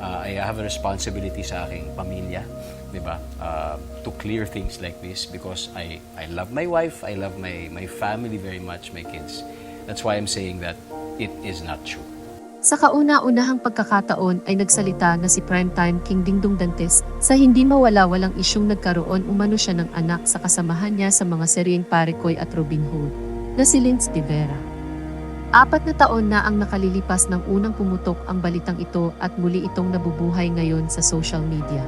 uh, I have a responsibility sa aking pamilya, 'di ba? Uh, to clear things like this because I I love my wife, I love my my family very much, my kids. That's why I'm saying that it is not true. Sa kauna-unahang pagkakataon ay nagsalita na si Primetime King Dingdong Dantes sa hindi mawala-walang isyong nagkaroon umano siya ng anak sa kasamahan niya sa mga seryeng Parekoy at Robin Hood na si Linz de Vera. Apat na taon na ang nakalilipas ng unang pumutok ang balitang ito at muli itong nabubuhay ngayon sa social media.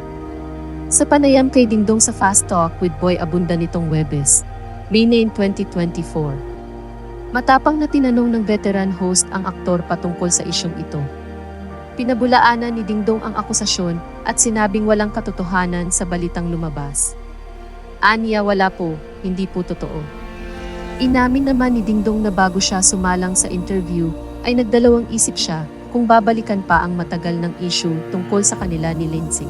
Sa panayam kay Dingdong sa Fast Talk with Boy Abunda nitong Webes, May 9, 2024. Matapang na tinanong ng veteran host ang aktor patungkol sa isyong ito. Pinabulaanan ni Dingdong ang akusasyon at sinabing walang katotohanan sa balitang lumabas. Aniya wala po, hindi po totoo. Inamin naman ni Dingdong na bago siya sumalang sa interview ay nagdalawang isip siya kung babalikan pa ang matagal ng issue tungkol sa kanila ni Lindsay.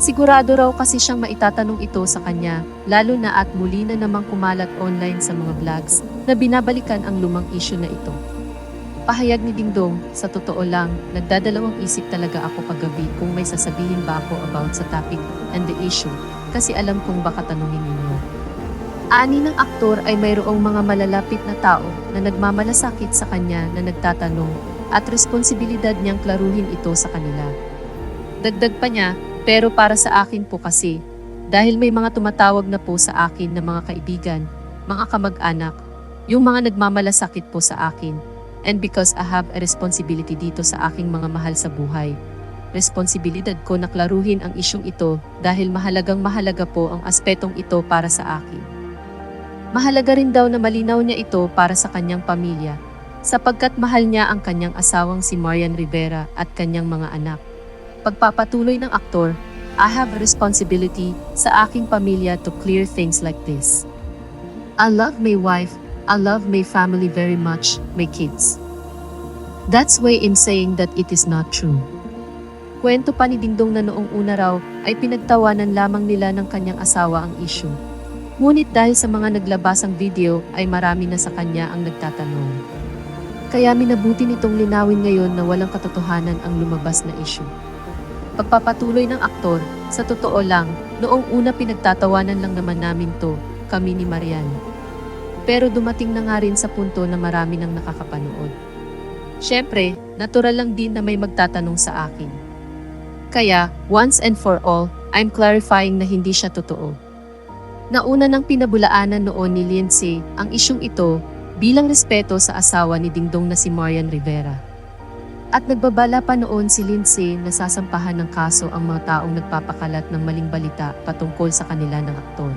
Sigurado raw kasi siyang maitatanong ito sa kanya, lalo na at muli na namang kumalat online sa mga vlogs na binabalikan ang lumang issue na ito. Pahayag ni Dingdong, sa totoo lang, nagdadalawang isip talaga ako kagabi kung may sasabihin ba ako about sa topic and the issue, kasi alam kong baka tanungin ninyo. Ani ng aktor ay mayroong mga malalapit na tao na nagmamalasakit sa kanya na nagtatanong at responsibilidad niyang klaruhin ito sa kanila. Dagdag pa niya, pero para sa akin po kasi, dahil may mga tumatawag na po sa akin na mga kaibigan, mga kamag-anak, yung mga nagmamalasakit po sa akin, and because I have a responsibility dito sa aking mga mahal sa buhay. Responsibilidad ko na klaruhin ang isyong ito dahil mahalagang mahalaga po ang aspetong ito para sa akin. Mahalaga rin daw na malinaw niya ito para sa kanyang pamilya, sapagkat mahal niya ang kanyang asawang si Marian Rivera at kanyang mga anak. Pagpapatuloy ng aktor, I have a responsibility sa aking pamilya to clear things like this. I love my wife, I love my family very much, my kids. That's why in saying that it is not true. Kwento pa ni Dingdong na noong una raw ay pinagtawanan lamang nila ng kanyang asawa ang issue. Ngunit dahil sa mga naglabasang video ay marami na sa kanya ang nagtatanong. Kaya minabuti nitong linawin ngayon na walang katotohanan ang lumabas na issue. Pagpapatuloy ng aktor, sa totoo lang, noong una pinagtatawanan lang naman namin to, kami ni Marian. Pero dumating na nga rin sa punto na marami nang nakakapanood. Siyempre, natural lang din na may magtatanong sa akin. Kaya, once and for all, I'm clarifying na hindi siya totoo. Nauna nang pinabulaanan noon ni Lindsay ang isyong ito bilang respeto sa asawa ni Dingdong na si Marian Rivera. At nagbabala pa noon si Lindsay na sasampahan ng kaso ang mga taong nagpapakalat ng maling balita patungkol sa kanila ng aktor.